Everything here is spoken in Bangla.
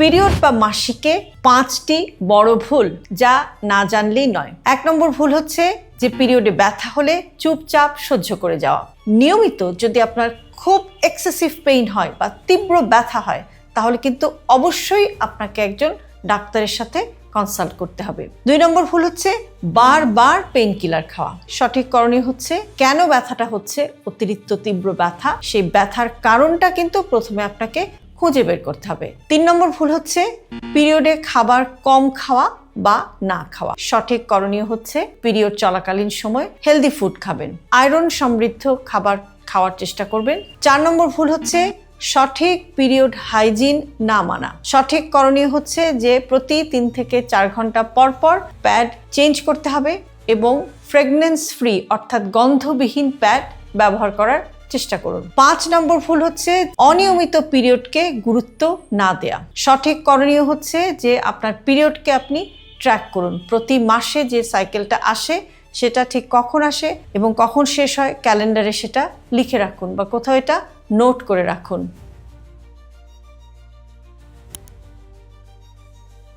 পিরিয়ড বা মাসিকে পাঁচটি বড় ভুল যা না জানলেই নয়। এক নম্বর ভুল হচ্ছে যে পিরিয়ডে ব্যথা হলে চুপচাপ সহ্য করে যাওয়া। নিয়মিত যদি আপনার খুব এক্সেসিভ পেইন হয় বা তীব্র ব্যথা হয়, তাহলে কিন্তু অবশ্যই আপনাকে একজন ডাক্তারের সাথে কনসাল্ট করতে হবে। দুই নম্বর ভুল হচ্ছে বারবার পেইন কিলার খাওয়া। সঠিক করণীয় হচ্ছে কেন ব্যথাটা হচ্ছে? অতিরিক্ত তীব্র ব্যথা। সেই ব্যথার কারণটা কিন্তু প্রথমে আপনাকে খুঁজে বের করতে হবে। তিন নম্বর ভুল হচ্ছে পিরিয়ডে খাবার কম খাওয়া বা না খাওয়া। সঠিক করণীয় হচ্ছে পিরিয়ড চলাকালীন সময় হেলদি ফুড খাবেন। আয়রন সমৃদ্ধ খাবার খাওয়ার চেষ্টা করবেন। চার নম্বর ভুল হচ্ছে সঠিক পিরিয়ড হাইজিন না মানা। সঠিক করণীয় হচ্ছে যে প্রতি তিন থেকে চার ঘণ্টা পর পর প্যাড চেঞ্জ করতে হবে এবং ফ্রেগনেন্স ফ্রি অর্থাৎ গন্ধবিহীন প্যাড ব্যবহার করার চেষ্টা করুন। পাঁচ নম্বর ভুল হচ্ছে অনিয়মিত পিরিয়ডকে গুরুত্ব না দেয়া। সঠিক করণীয় হচ্ছে যে আপনার পিরিয়ডকে আপনি ট্র্যাক করুন। প্রতি মাসে যে সাইকেলটা আসে, সেটা ঠিক কখন আসে এবং কখন শেষ হয়, ক্যালেন্ডারে সেটা লিখে রাখুন বা কোথাও এটা নোট করে রাখুন।